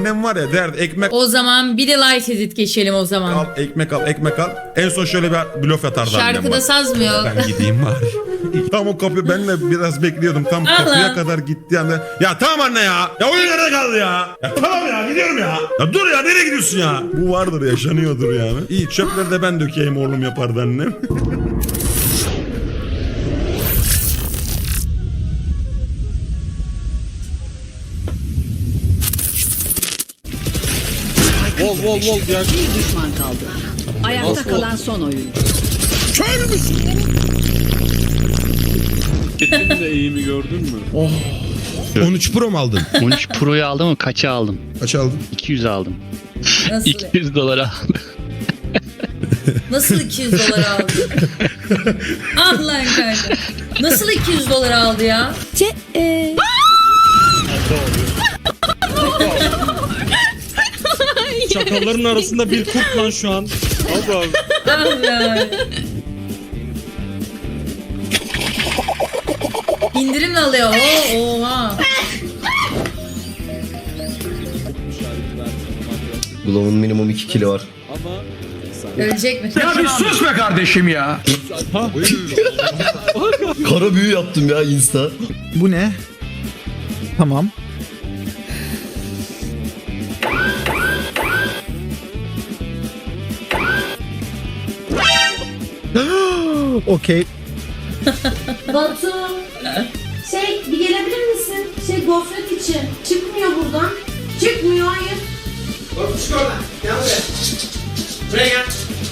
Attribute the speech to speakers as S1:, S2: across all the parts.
S1: Annem var ya derdi ekmek
S2: O zaman bir de light edit geçelim o zaman.
S1: al, ekmek al, ekmek al. En son şöyle bir blöf atardı annem
S2: Şarkıda sazmıyor.
S1: Ben gideyim bari. tam o kapı ben de biraz bekliyordum. Tam
S2: Allah.
S1: kapıya kadar gitti anda. Ya tamam anne ya. Ya oyun nerede kaldı ya? Ya tamam ya gidiyorum ya. Ya dur ya nereye gidiyorsun ya? Bu vardır yaşanıyordur yani. İyi çöpleri de ben dökeyim oğlum yapardı annem.
S3: Vol vol.
S4: Bir düşman kaldı. Ayakta kalan son oyuncu.
S3: Senin de eğimi gördün mü?
S5: 13 Pro mu aldın?
S6: 13 Pro'yu aldım ama kaça aldım?
S5: Kaç aldın?
S6: 200 aldım.
S2: Nasıl?
S6: 200 dolara aldım.
S2: Nasıl 200 dolar aldı? ah lan kanka. Nasıl 200 dolar aldı ya?
S3: Çakalların arasında bir kurt lan şu an. Abi abi.
S2: İndirimle alıyor. Oo, oha.
S7: Glove'un minimum 2 kilo var.
S3: Ama
S2: Ölecek mi?
S8: Ya bir sus be kardeşim ya.
S7: Kara büyü yaptım ya insta.
S9: Bu ne? Tamam. Okey.
S10: Batu. Şey bir gelebilir misin? Şey gofret için. Çıkmıyor buradan. Çıkmıyor hayır.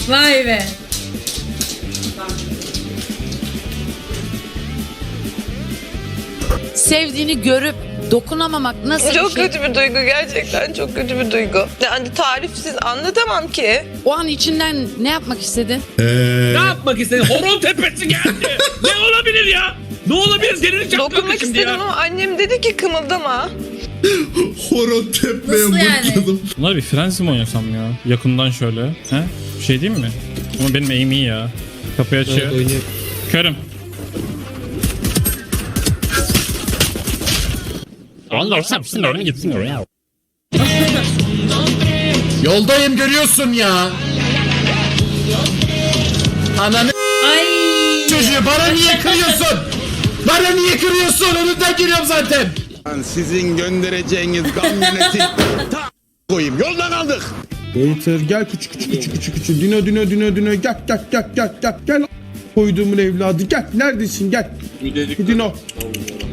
S2: Vay be.
S4: Sevdiğini görüp dokunamamak nasıl
S11: Çok
S4: bir şey?
S11: kötü bir duygu gerçekten çok kötü bir duygu. Yani tarifsiz anlatamam ki.
S4: O an içinden ne yapmak istedin?
S5: Eee...
S8: Ne yapmak istedin? Horon tepesi geldi. ne olabilir ya? Ne olabilir? Delireceğim
S11: Dokunmak
S8: kanka şimdi
S11: istedim
S8: ya.
S11: ama annem dedi ki kımıldama.
S5: Horon tepmeye
S2: Nasıl yani?
S5: bakıyordum.
S3: Bunlar bir frenzi mi oynasam ya? Yakından şöyle. He? Bir şey değil mi? Ama benim aim iyi ya. Kapıyı açıyor. Körüm. Anlarsam şimdi oraya gitsin oraya.
S5: Yoldayım görüyorsun ya. Ananı
S2: Ay.
S5: çocuğu bana niye kırıyorsun? Bana niye kırıyorsun? Önünden geliyorum zaten.
S12: Sizin göndereceğiniz kamyoneti ta koyayım. Yolda kaldık.
S9: Hater gel küçük küçük küçük küçük küçük. Dino dino dino dino gel gel gel gel gel gel. Koyduğumun evladı gel. Neredesin gel. Dino.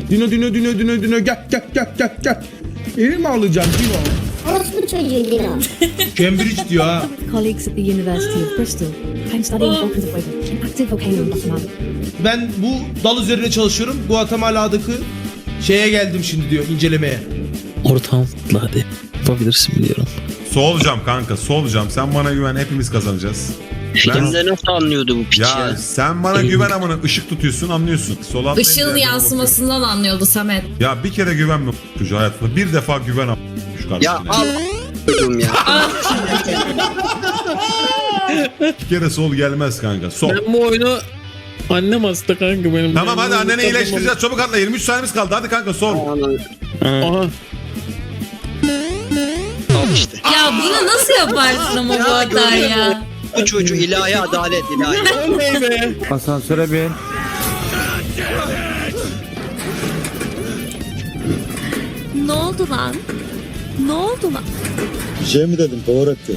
S9: Dino dino dino dino dino gel gel gel gel gel. Elimi alacağım Dino.
S10: Orospu çocuğu Dino.
S9: Cambridge diyor ha.
S10: Colleagues at the University of Bristol. I'm studying volcans of Weather, an active volcano in Guatemala.
S9: Ben bu dal üzerine çalışıyorum. Guatemala'daki şeye geldim şimdi diyor incelemeye.
S6: Ortam hadi. Yapabilirsin biliyorum.
S1: Solacağım kanka solacağım. Sen bana güven hepimiz kazanacağız. Ben...
S6: nasıl anlıyordu bu piç
S1: Ya sen bana güven amına ışık tutuyorsun anlıyorsun. Sol altta
S2: Işığın
S1: indirdim,
S2: yansımasından anlıyordu Samet.
S1: Ya bir kere güvenme çocuğa hayatında. Bir defa güven amına şu kardeşine.
S6: Ya al ya.
S1: Bir kere sol gelmez kanka. Sol.
S3: Ben bu oyunu annem hasta kanka benim.
S1: Tamam hadi anneni iyileştireceğiz. Çabuk atla 23 saniyemiz kaldı. Hadi kanka sol.
S3: Aha.
S6: Al işte.
S2: Ya bunu nasıl yaparsın ama bu hatayı ya?
S6: Bu çocuğu ilahi adalet ilahi.
S9: Asansöre bin.
S10: Ne oldu lan? Ne oldu lan?
S12: Bir şey mi dedim Pavarotti?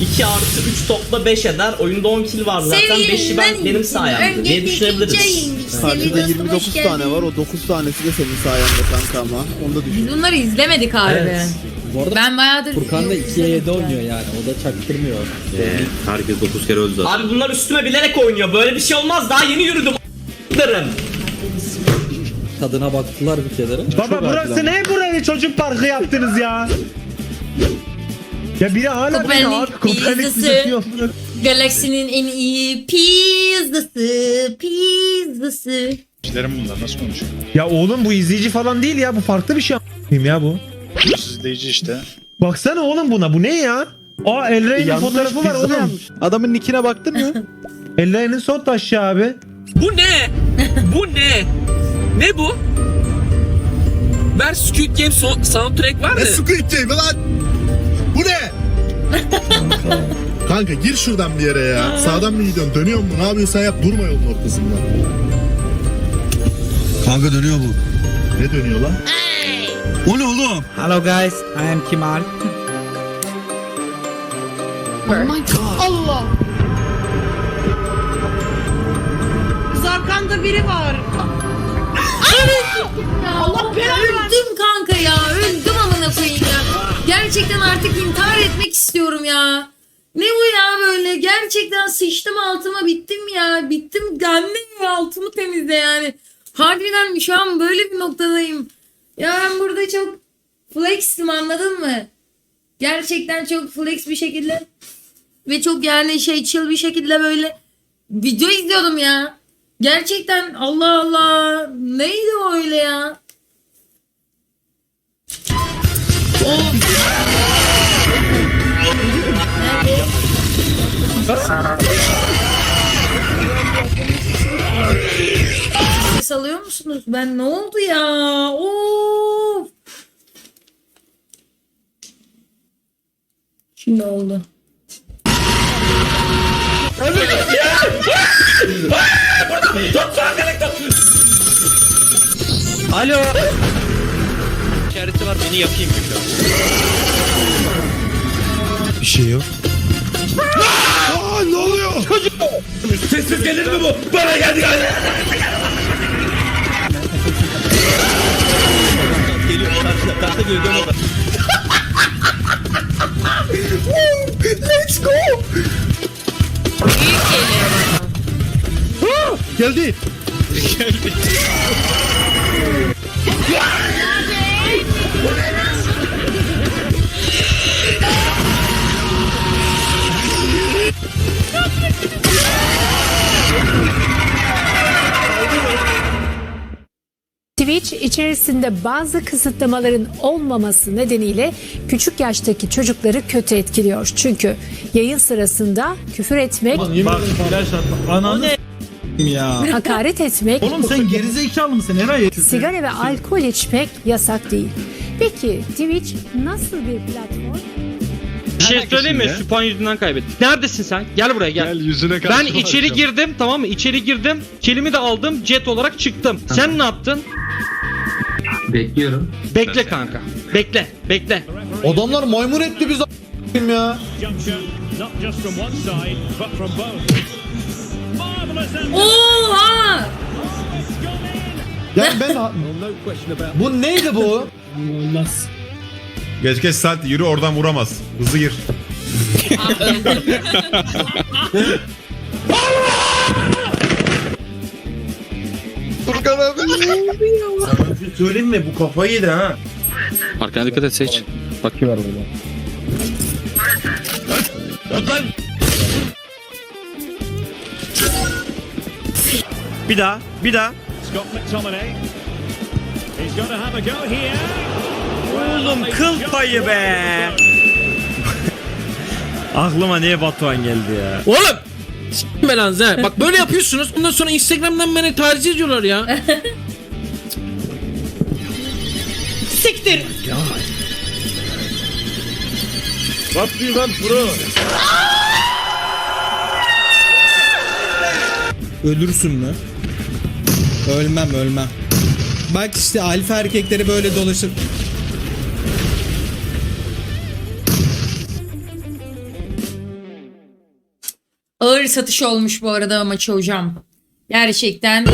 S8: 2 artı 3 topla 5 eder. Oyunda 10 kill var zaten. 5'i ben benim sayemde diye düşünebiliriz.
S2: Karşıda 29 tane var.
S9: O 9 tanesi de senin sayende kanka ama. Onu da düşün.
S2: Biz bunları izlemedik harbi. Ben bayağıdır...
S8: Furkan da 2'ye 7 oynuyor yani. O da çaktırmıyor.
S6: Herkes 9 kere öldü
S8: Abi bunlar üstüme bilerek oynuyor. Böyle bir şey olmaz. Daha yeni yürüdüm. a**larım. Tadına baktılar bir kere.
S9: Baba burası ne burayı çocuk parkı yaptınız ya? Ya biri hala beni
S2: Kopernik
S9: abi Kopernik
S2: pizzası.
S9: düzeltiyor.
S2: Galaksinin en iyi pizzası, pizzası.
S9: Ya oğlum bu izleyici falan değil ya bu farklı bir şey a**ayım ya bu.
S12: İzleyici işte.
S9: Baksana oğlum buna bu ne ya? Aa Elrey'in fotoğrafı var oğlum.
S8: Adamın nickine baktın mı?
S9: Elrey'in son taşı abi.
S8: bu ne? Bu ne? Ne bu?
S13: Ver Squid Game son, soundtrack var
S14: Ne Squid Game lan? Bu ne? Kanka gir şuradan bir yere ya. Sağdan mı gidiyorsun? Dönüyor mu? Ne yapıyorsun sen yap. Durma yolun ortasında.
S7: Kanka dönüyor bu.
S14: Ne dönüyor lan?
S7: Ne oğlum?
S13: Hello guys, I am Kemal.
S4: Oh my god.
S15: Allah. Kız arkanda biri var. Allah belanı versin.
S2: Öldüm kanka ya. Öldüm amına koyayım ya. Gerçekten artık intihar etmek istiyorum ya. Ne bu ya böyle? Gerçekten sıçtım altıma bittim ya. Bittim. Anne altımı temizle yani. Harbiden şu an böyle bir noktadayım. Ya ben burada çok flextim anladın mı? Gerçekten çok flex bir şekilde ve çok yani şey chill bir şekilde böyle video izliyordum ya. Gerçekten Allah Allah neydi o öyle ya? Ses alıyor musunuz? Ben ne oldu ya? Of. Şimdi oldu.
S13: Alo. İşareti var beni yakayım bir
S7: Bir şey yok.
S14: Aa ne oluyor?
S16: Sessiz gelir mi bu? Bana geldi galiba.
S13: Geliyor karşıda. Karşıda geliyor dön orada.
S14: Let's go. Geldi.
S15: Twitch içerisinde bazı kısıtlamaların olmaması nedeniyle küçük yaştaki çocukları kötü etkiliyor. Çünkü yayın sırasında küfür etmek,
S16: Bak flash atma. Ananı ya.
S15: hakaret etmek,
S16: Oğlum sen gerizekalı mısın Eray?
S15: sigara ve alkol içmek yasak değil. Peki Twitch nasıl bir platform?
S17: Bir şey söyleyeyim mi? Süpan yüzünden kaybettik. Neredesin sen? Gel buraya gel.
S14: yüzüne
S17: Ben içeri girdim tamam mı? İçeri girdim. Kelimi de aldım. Jet olarak çıktım. Sen ne yaptın?
S13: Bekliyorum.
S17: Bekle kanka. Bekle. Bekle.
S16: Adamlar maymun etti biz a**ayım ya.
S2: Oha!
S16: Yani ben Bu neydi bu?
S1: Geç geç saat yürü oradan vuramaz. Hızlı gir.
S16: Söyleyeyim mi bu kafayı yedi ha.
S13: Arkana dikkat et Seç. Bakıyor burada.
S16: Bir daha, bir daha. Oğlum kıl payı be. Aklıma niye Batuhan geldi ya?
S13: Oğlum! S**tim belanızı ha. Bak böyle yapıyorsunuz. Ondan sonra Instagram'dan beni taciz ediyorlar ya.
S2: Siktir.
S14: What do you want bro?
S16: Ölürsün mü? Ölmem ölmem. Bak işte alfa erkekleri böyle dolaşır.
S2: Ağır satış olmuş bu arada maçı hocam. Gerçekten